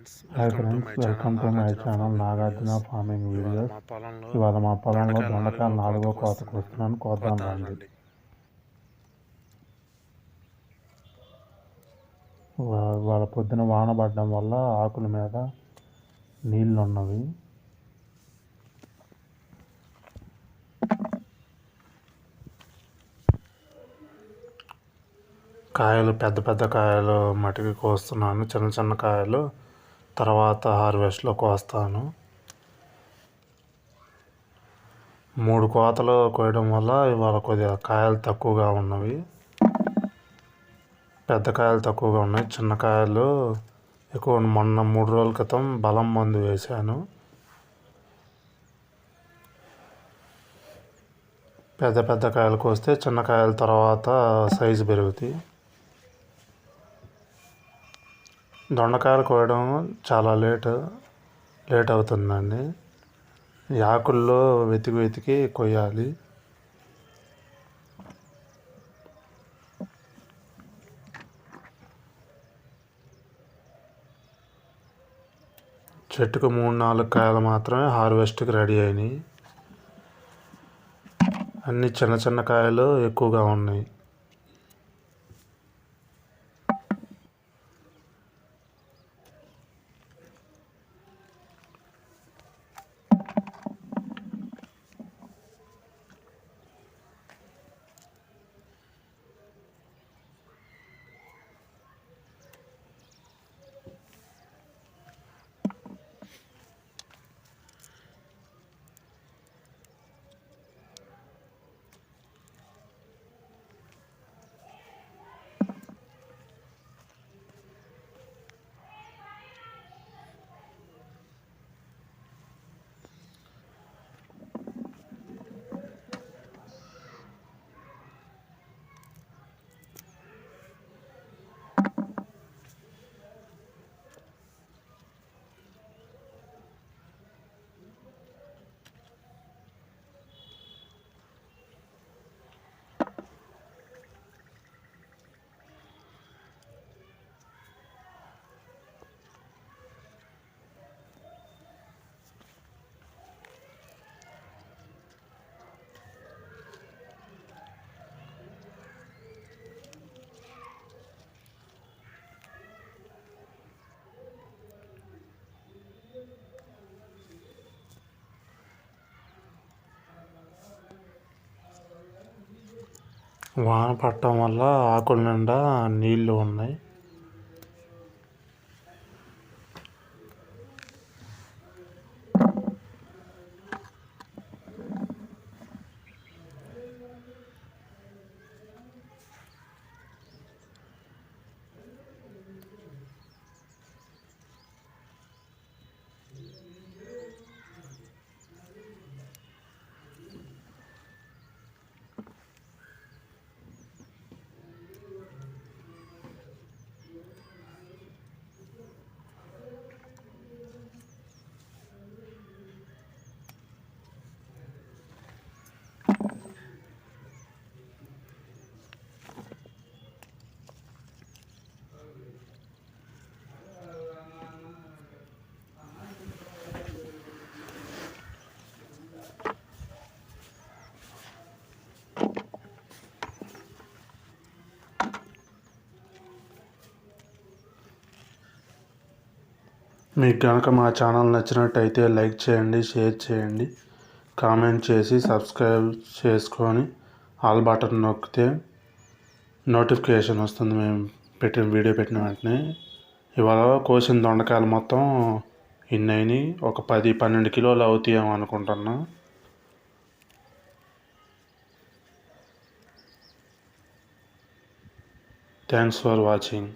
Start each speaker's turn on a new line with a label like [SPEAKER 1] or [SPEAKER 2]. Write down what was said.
[SPEAKER 1] Hi friends welcome to my channel Nagarjuna farming videos ఇవాళ మా పొలంలో దొండకాయలు నాలుగో కోతకు వస్తున్నాను. కోద్దాం రండి. వా- ఇవాళ పొద్దున వాన పడడం వల్ల ఆకుల మీద నీళ్ళు ఉన్నవి కాయలు పెద్ద పెద్ద కాయలు మటుకి కోస్తున్నాను. చిన్న చిన్న కాయలు తర్వాత హార్వెస్ట్లో కోస్తాను. మూడు కోతలు కోయడం వల్ల ఇవాళ కొద్దిగా కాయలు తక్కువగా ఉన్నవి. పెద్ద కాయలు తక్కువగా ఉన్నాయి. చిన్న కాయలు ఎక్కువ మొన్న మూడు రోజుల క్రితం బలం మందు వేశాను. పెద్ద పెద్ద కాయలు కోస్తే చిన్న కాయల తర్వాత సైజు పెరుగుతాయి. దొండకాయలు కోయడం చాలా లేట్ లేట్ అవుతుందండి. ఆకుల్లో వెతికి వెతికి కొయ్యాలి. చెట్టుకు మూడు నాలుగు కాయలు మాత్రమే హార్వెస్ట్కి రెడీ అయినాయి. అన్ని చిన్న చిన్న కాయలు ఎక్కువగా ఉన్నాయి. వాన పట్టడం వల్ల ఆకుల నిండా నీళ్ళు ఉన్నాయి. మీకు కనుక మా ఛానల్ నచ్చినట్టయితే లైక్ చేయండి షేర్ చేయండి కామెంట్ చేసి సబ్స్క్రైబ్ చేసుకొని ఆల్ బటన్ నొక్కితే నోటిఫికేషన్ వస్తుంది. మేము పెట్టిన వీడియో పెట్టిన వెంటనే. ఇవాళ కోసిన దొండకాయలు మొత్తం ఇన్ని అయినాయి. ఒక పది పన్నెండు కిలోలు అవుతాయేమో అనుకుంటున్నా. Thanks for watching